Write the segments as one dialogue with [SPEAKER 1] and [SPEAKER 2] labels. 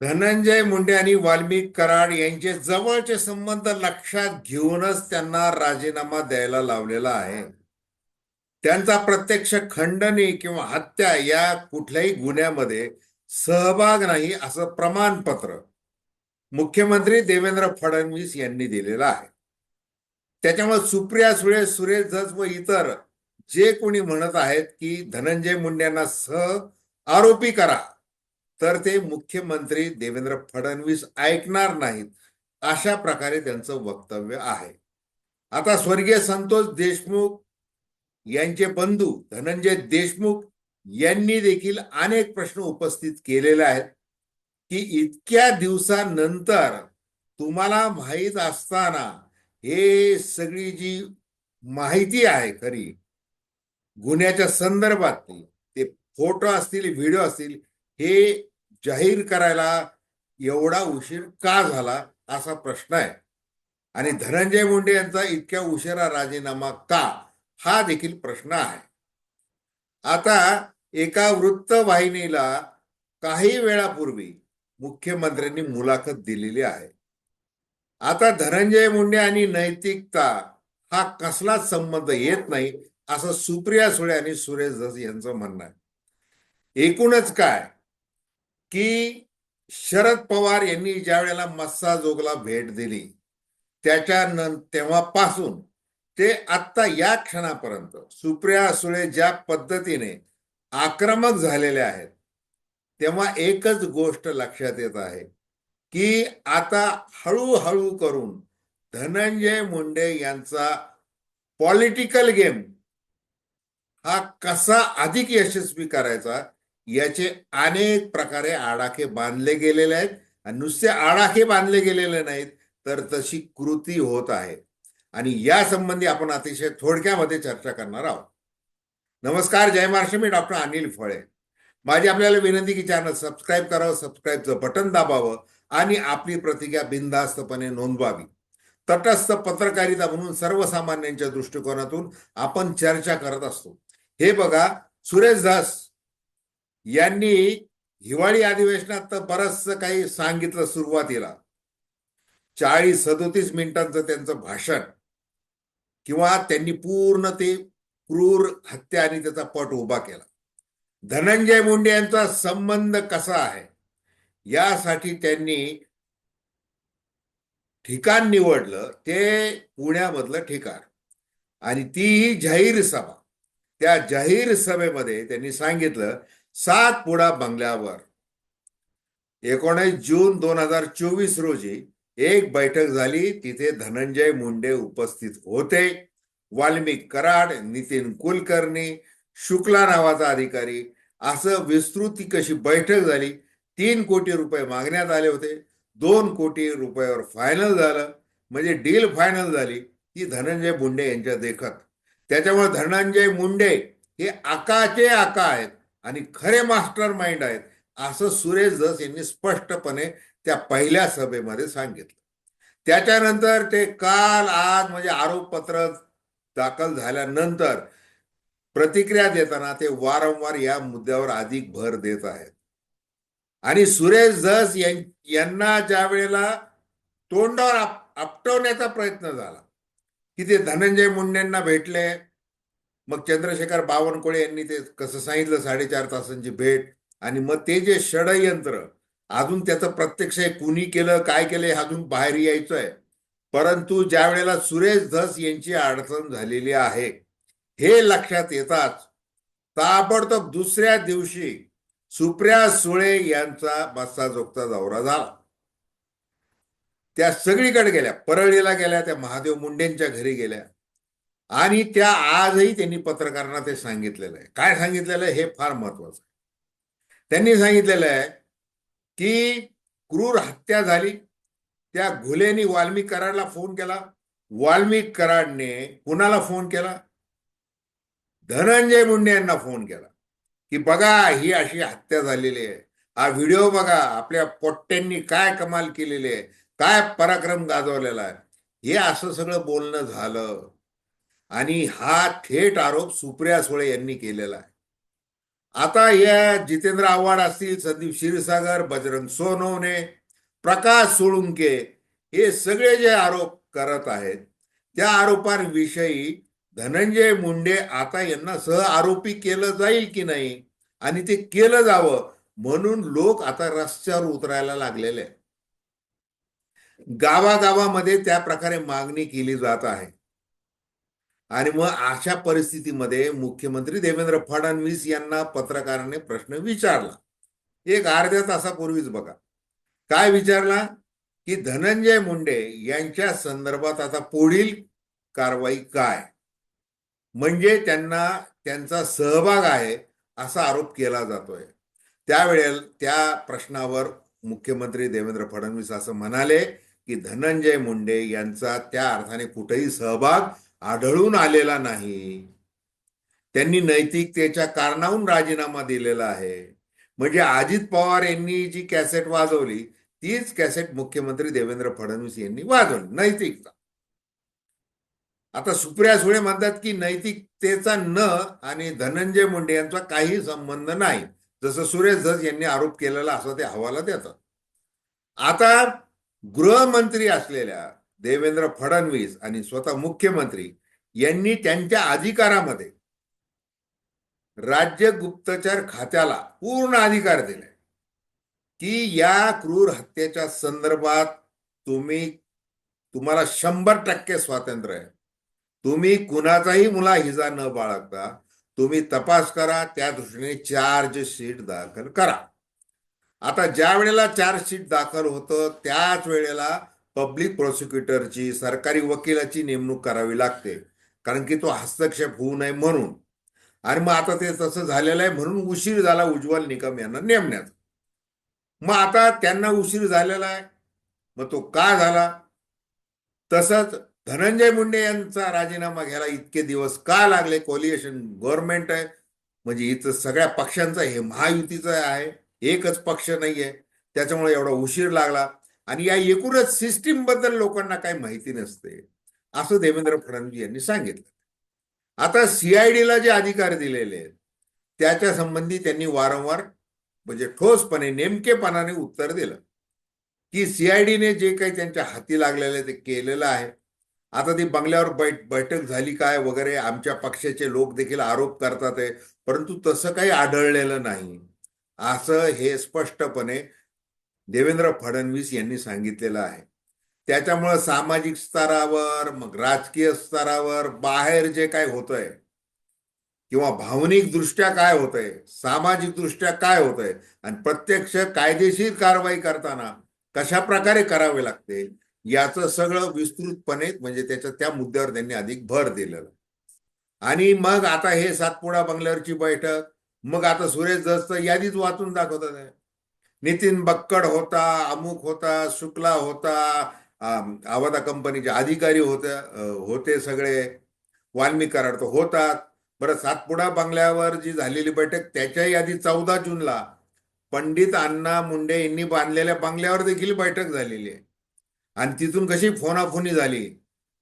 [SPEAKER 1] धनंजय मुंडे आणि वाल्मिक कराड यांचे जवळचे संबंध लक्षात घेऊनच त्यांना राजीनामा द्यायला लावलेला आहे. त्यांचा प्रत्यक्ष खंडणी किंवा हत्या या कुठल्याही गुन्ह्यामध्ये सहभाग नाही असं प्रमाणपत्र मुख्यमंत्री देवेंद्र फडणवीस यांनी दिलेलं आहे. त्याच्यामुळे सुप्रिया सुळे सुरेश धस व इतर जे कोणी म्हणत आहेत की धनंजय मुंडेंना सह आरोपी करा तर ते मुख्यमंत्री देवेंद्र फडणवीस ऐकणार नाहीत अशा प्रकारे त्यांचं वक्तव्य आहे. आता स्वर्गीय संतोष देशमुख यांचे बंधू धनंजय देशमुख यांनी देखील अनेक प्रश्न उपस्थित केलेले आहेत की इतक्या दिवसानंतर तुम्हाला माहीत असताना हे सगळी जी माहिती आहे खरी गुन्ह्याच्या संदर्भातली ते फोटो असतील व्हिडिओ असतील हे जाहीर करायला एवढा उशीर का झाला असा प्रश्न आहे. आणि धनंजय मुंडे यांचा इतक्या उशिरा राजीनामा का? हा देखील प्रश्न आहे. आता एका वृत्तवाहिनीला काही वेळापूर्वी मुख्यमंत्र्यांनी मुलाखत दिलेली आहे. आता धनंजय मुंडे आणि नैतिकता हा कसलाच संबंध येत नाही असं सुप्रिया सुळे आणि सुरेश धस यांचं म्हणणं आहे. एकूणच काय? की शरद पवार यांनी ज्या वेळेला मस्साजोगला भेट दिली त्याच्या तेव्हापासून ते आत्ता या क्षणापर्यंत सुप्रिया सुळे ज्या पद्धतीने आक्रमक झालेले आहेत तेव्हा एकच गोष्ट लक्षात येत आहे की आता हळूहळू करून धनंजय मुंडे यांचा पॉलिटिकल गेम हा कसा अधिक यशस्वी करायचा याचे अनेक प्रकारे आडाखे बांधले गेलेले आहेत. आणि नुसते आडाखे बांधले गेलेले नाहीत तर तशी कृती होत आहे. आणि या संबंधी आपण अतिशय थोडक्यामध्ये चर्चा करणार आहोत. नमस्कार जय महाराष्ट्र मी डॉक्टर अनिल फळे. माझी आपल्याला विनंती की चॅनल सबस्क्राईब करावं सबस्क्राईबचं बटन दाबावं आणि आपली प्रतिज्ञा बिनधास्तपणे नोंदवावी. तटस्थ पत्रकारिता म्हणून सर्वसामान्यांच्या दृष्टिकोनातून आपण चर्चा करत असतो. हे बघा सुरेश दास यांनी हिवाळी अधिवेशनात तर काही सांगितलं सुरुवातीला. चाळीस सदोतीस मिनिटांचं त्यांचं भाषण. किंवा त्यांनी पूर्ण ते क्रूर हत्या आणि त्याचा पट उभा केला. धनंजय मुंडे यांचा संबंध कसा आहे? यासाठी त्यांनी ठिकाण निवडलं ते पुण्यामधलं ठिकाण. आणि तीही जाहीर सभा. त्या जाहीर सभेमध्ये त्यांनी सांगितलं सात पुडा बंगल्यावर. एकोणीस जून दोन हजार चोवीस रोजी एक बैठक झाली. तिथे धनंजय मुंडे उपस्थित होते. वाल्मिक कराड नितीन कुलकर्णी शुक्ला नावाचा अधिकारी. असं विस्तृत कशी बैठक झाली? तीन कोटी रुपये मागण्यात आले होते. दोन कोटी रुपयावर फायनल झालं. म्हणजे डील फायनल झाली ती धनंजय मुंडे यांच्या देखत. त्याच्यामुळे धनंजय मुंडे हे आकाचे आका आहेत. आणि खरे मास्टर माइंड आहेत. असं सुरेश धस यांनी स्पष्टपणे त्या पहिल्या सभेमध्ये सांगितलं. त्याच्यानंतर ते काल आज म्हणजे आरोपपत्र दाखल झाल्यानंतर प्रतिक्रिया देताना ते वारंवार या मुद्द्यावर अधिक भर देत आहेत. आणि सुरेश धस यांना ज्या वेळेला तोंडावर आपटवण्याचा प्रयत्न झाला की ते धनंजय मुंडेंना भेटले मग चंद्रशेखर बावनकुळे यांनी ते कसं सांगितलं साडेचार तासांची भेट आणि मग ते जे षडयंत्र अजून त्याचं प्रत्यक्ष कुणी केलं काय केलं हे अजून बाहेर यायचं आहे परंतु ज्या वेळेला सुरेश धस यांची अडचण झालेली आहे हे लक्षात येताच ताबडतोब दुसऱ्या दिवशी सुप्रिया सुळे यांचा बस्साजोगचा दौरा झाला. त्या सगळीकडे गेल्या परळीला गेल्या त्या महादेव मुंडेंच्या घरी गेल्या. आणि त्या आजही त्यांनी पत्रकारांना ते सांगितलेलं आहे. काय सांगितलेलं आहे? हे फार महत्वाचं आहे. त्यांनी सांगितलेलं आहे की क्रूर हत्या झाली. त्या घुलेनी वाल्मिक कराडला फोन केला. वाल्मिक कराडने कुणाला फोन केला? धनंजय मुंडे यांना फोन केला. की बघा ही अशी हत्या झालेली आहे. हा व्हिडिओ बघा आपल्या पोट्ट्यांनी काय कमाल केलेली आहे. काय पराक्रम गाजवलेला आहे. हे असं सगळं बोलणं झालं. आणि हा थेट आरोप सुप्रिया सुळे यांनी केलेला आहे. आता या जितेंद्र आव्हाड असतील संदीप क्षीरसागर बजरंग सोनवणे प्रकाश सोळुंके हे सगळे जे आरोप करत आहेत त्या आरोपांविषयी धनंजय मुंडे आता यांना सह आरोपी केलं जाईल की नाही? आणि ते केलं जावं म्हणून लोक आता रस्त्यावर उतरायला लागलेले गावागावामध्ये त्या प्रकारे मागणी केली जात आहे. आणि मग अशा परिस्थितीमध्ये मुख्यमंत्री देवेंद्र फडणवीस यांना पत्रकाराने प्रश्न विचारला. एक अर्ध्या तासापूर्वीच बघा. काय विचारला? की धनंजय मुंडे यांच्या संदर्भात आता पुढील कारवाई काय? म्हणजे त्यांना त्यांचा सहभाग आहे असा आरोप केला जातोय. त्यावेळेला त्या प्रश्नावर मुख्यमंत्री देवेंद्र फडणवीस असं म्हणाले की धनंजय मुंडे यांचा त्या अर्थाने कुठेही सहभाग आढळून आलेला नाही. त्यांनी नैतिकतेच्या कारणाहून राजीनामा दिलेला आहे. म्हणजे अजित पवार यांनी जी कॅसेट वाजवली तीच कॅसेट मुख्यमंत्री देवेंद्र फडणवीस यांनी वाजवली नैतिकता. आता सुप्रिया सुळे म्हणतात की नैतिकतेचा न आणि धनंजय मुंडे यांचा काही संबंध नाही. जसं सुरेश धस यांनी आरोप केलेला असं ते हवाला देतात आता गृहमंत्री असलेल्या देवेंद्र फडणवीस आणि स्वतः मुख्यमंत्री यांनी त्यांच्या अधिकारामध्ये राज्य गुप्तचर खात्याला पूर्ण अधिकार दिले की या क्रूर हत्येच्या संदर्भात तुम्ही तुम्हाला शंभर टक्के स्वातंत्र्य आहे. तुम्ही कुणाचाही मुला हिजा न बाळगता तुम्ही तपास करा त्या दृष्टीने चार्जशीट दाखल करा. आता ज्या वेळेला चार्जशीट दाखल होतं त्याच वेळेला पब्लिक प्रोसिक्युटरची सरकारी वकिलाची नेमणूक करावी लागते कारण की तो हस्तक्षेप होऊ नये म्हणून. आणि मग आता ते तसं झालेलं आहे म्हणून उशीर झाला उज्ज्वल निकम यांना नेमण्यात. मग आता त्यांना उशीर झालेला आहे. मग तो का झाला? तसंच धनंजय मुंडे यांचा राजीनामा घ्यायला इतके दिवस का लागले? कोलिएशन गव्हर्नमेंट आहे. म्हणजे इथं सगळ्या पक्षांचं हे महायुतीचं आहे. एकच पक्ष नाहीये. त्याच्यामुळे एवढा उशीर लागला. आणि या एकूणच सिस्टीमबद्दल लोकांना काही माहिती नसते असं देवेंद्र फडणवीस यांनी सांगितलं. आता सीआयडीला जे अधिकार दिलेले आहेत त्याच्या संबंधी त्यांनी वारंवार म्हणजे ठोसपणे नेमकेपणाने उत्तर दिलं. की सीआयडीने जे काही त्यांच्या हाती लागलेलं आहे ते केलेलं आहे. आता ती बंगल्यावर बैठ बैठक झाली काय वगैरे आमच्या पक्षाचे लोक देखील आरोप करतात आहे परंतु तसं काही आढळलेलं नाही. असं हे स्पष्टपणे देवेंद्र फडणवीस यांनी सांगितलेलं आहे त्याच्यामुळं सामाजिक स्तरावर मग राजकीय स्तरावर बाहेर जे काय होतंय किंवा भावनिक दृष्ट्या काय होतंय सामाजिक दृष्ट्या काय होतंय आणि प्रत्यक्ष कायदेशीर कारवाई करताना कशा प्रकारे करावे लागते याचं सगळं विस्तृतपणे म्हणजे त्याच्या त्या मुद्द्यावर त्यांनी अधिक भर दिलेला आणि मग आता हे सातपुडा बंगल्यावरची बैठक मग आता सुरेश दस्त यादीच वाचून दाखवतात आहे. नितीन बक्कड होता अमुक होता शुक्ला होता अं, आवादा कंपनीचे अधिकारी होते होते सगळे. वाल्मी कराड तर होतात बरं सातपुडा बंगल्यावर जी झालेली बैठक त्याच्याही आधी चौदा जूनला पंडित अण्णा मुंडे यांनी बांधलेल्या बंगल्यावर देखील बैठक झालेली आहे. आणि तिथून कशी फोनाफोनी झाली?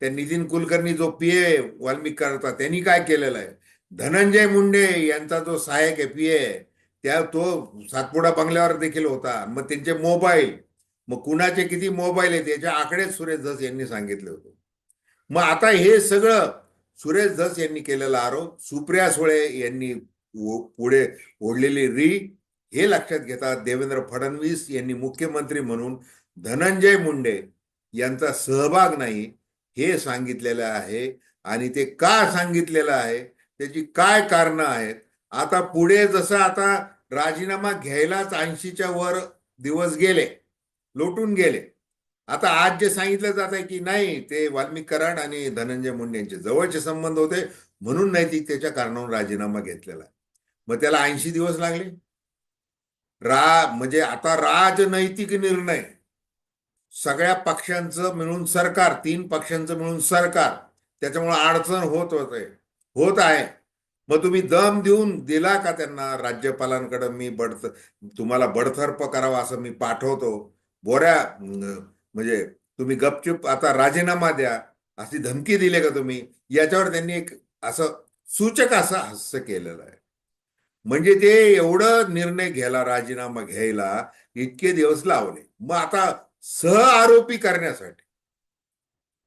[SPEAKER 1] त्या नितीन कुलकर्णी जो पी ए वाल्मिक करता त्यांनी काय केलेलं आहे? धनंजय मुंडे यांचा जो सहाय्यक आहे पी ए त्या तो सातपुडा बंगल्यावर देखील होता. मग त्यांचे मोबाईल मग कुणाचे किती मोबाईल आहेत याचे आकडेच सुरेश धस यांनी सांगितले होते. मग आता हे सगळं सुरेश धस यांनी केलेला आरोप सुप्रिया सुळे यांनी पुढे ओढलेली री हे लक्षात घेता देवेंद्र फडणवीस यांनी मुख्यमंत्री म्हणून धनंजय मुंडे यांचा सहभाग नाही हे सांगितलेलं आहे. आणि ते का सांगितलेलं आहे त्याची काय कारणं आहेत आता पुढे जसं आता राजीनामा घ्यायलाच ऐंशीच्या वर दिवस गेले लोटून गेले. आता आज जे सांगितलं जात आहे की नाही ते वाल्मिक कराड आणि धनंजय मुंडे यांचे जवळचे संबंध होते म्हणून नैतिकतेच्या कारणावरून राजीनामा घेतलेला. मग त्याला ऐंशी दिवस लागले. रा म्हणजे आता राजनैतिक निर्णय. सगळ्या पक्षांचं मिळून सरकार तीन पक्षांचं मिळून सरकार. त्याच्यामुळे अडचण होत होते होत आहे. मग तुम्ही दम देऊन दिला का त्यांना? राज्यपालांकडे मी बडथ तुम्हाला बडथर्प करावा असं मी पाठवतो. बोऱ्या म्हणजे तुम्ही गपचूप आता राजीनामा द्या अशी धमकी दिली का तुम्ही? याच्यावर त्यांनी एक असं सूचक असं हास्य केलेलं आहे. म्हणजे ते एवढं निर्णय घ्यायला राजीनामा घ्यायला इतके दिवस लावले. मग आता सह आरोपी करण्यासाठी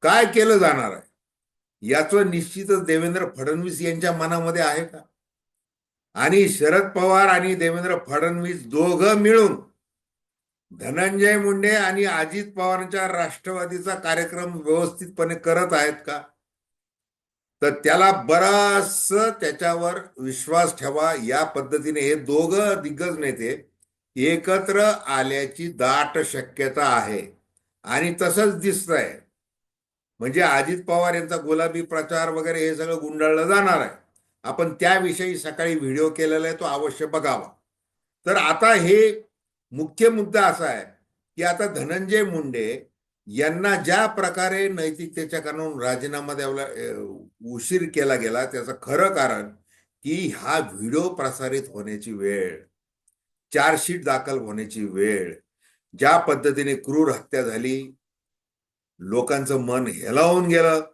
[SPEAKER 1] काय केलं जाणार आहे? याचं निश्चितच देवेंद्र फडणवीस यांच्या मनामध्ये आहे का? आणि शरद पवार आणि देवेंद्र फडणवीस दोघं मिळून धनंजय मुंडे आणि अजित पवारांच्या राष्ट्रवादीचा कार्यक्रम व्यवस्थितपणे करत आहेत का? तर त्याला बराच त्याच्यावर विश्वास ठेवा या पद्धतीने हे दोघं दिग्गज नेते एकत्र आल्याची दाट शक्यता आहे. आणि तसंच दिसतंय म्हणजे अजित पवार यांचा गुलाबी प्रचार वगैरे हे सगळं गुंडाळलं जाणार आहे. आपण त्याविषयी सकाळी व्हिडिओ केलेला आहे तो अवश्य बघावा. तर आता हे मुख्य मुद्दा असा आहे की आता धनंजय मुंडे यांना ज्या प्रकारे नैतिकतेच्या कानून राजीनामा द्यायला उशीर केला गेला त्याचं खरं कारण की हा व्हिडिओ प्रसारित होण्याची वेळ चार्जशीट दाखल होण्याची वेळ ज्या पद्धतीने क्रूर हत्या झाली लोकांचं मन हेलावून गेलं.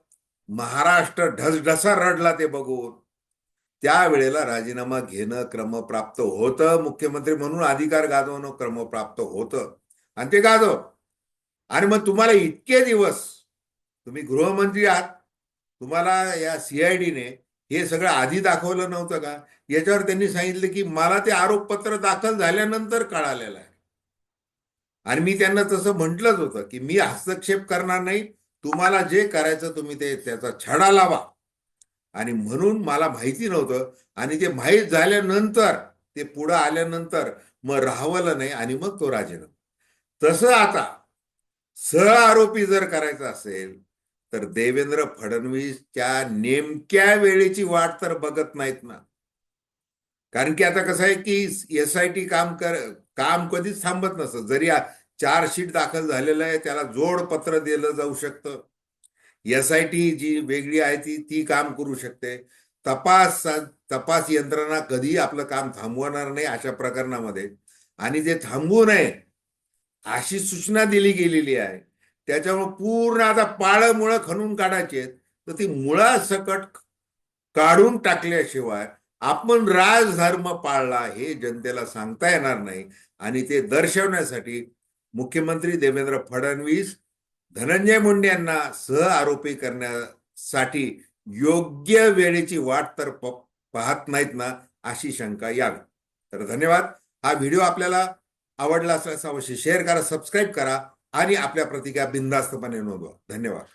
[SPEAKER 1] महाराष्ट्र ढसढसा रडला ते बघून. त्यावेळेला राजीनामा घेणं क्रमप्राप्त होतं. मुख्यमंत्री म्हणून अधिकार गाजवणं क्रमप्राप्त होतं. आणि ते गाजव. आणि मग तुम्हाला इतके दिवस तुम्ही गृहमंत्री आहात. तुम्हाला या सीआयडीने हे सगळं आधी दाखवलं नव्हतं का? याच्यावर त्यांनी सांगितलं की मला ते आरोपपत्र दाखल झाल्यानंतर कळालेलं आहे. आणि मी त्यांना तसं म्हटलंच होतं की मी हस्तक्षेप करणार नाही. तुम्हाला जे करायचं तुम्ही ते त्याचा छडा लावा. आणि म्हणून मला माहिती नव्हतं. आणि ते माहीत झाल्यानंतर ते पुढं आल्यानंतर मग राहवलं नाही आणि मग तो राजीनामा. तसं आता सह आरोपी जर करायचा असेल तर देवेंद्र फडणवीसच्या नेमक्या वेळेची वाट तर बघत नाहीत ना. कारण की आता कसं आहे की एस आय टी काम कर काम कधीच थांबत नसतं. जरी चार्जशीट दाखल झालेलं आहे त्याला जोड पत्र दिलं जाऊ शकतं. एस आय टी जी वेगळी आहे ती ती काम करू शकते. तपास तपास यंत्रणा कधी आपलं काम थांबवणार नाही अशा प्रकरणामध्ये. आणि ते थांबवू नये अशी सूचना दिली गेलेली आहे. त्याच्यामुळे पूर्ण आता पाळं मुळं खणून काढायची आहेत. तर ती मुळासकट काढून टाकल्याशिवाय आपण राजधर्म पाळला हे जनतेला सांगता येणार नाही. आणि ते दर्शवण्यासाठी मुख्यमंत्री देवेंद्र फडणवीस धनंजय मुंडे यांना सह आरोपी करण्यासाठी योग्य वेळेची वाट तर पाहत नाहीत ना अशी शंका यावी. तर धन्यवाद. हा व्हिडिओ आपल्याला आवडला असल्यास अवश्य शेअर करा सबस्क्राईब करा आणि आपल्या प्रतिक्रिया बिनधास्तपणे नोंदवा. धन्यवाद.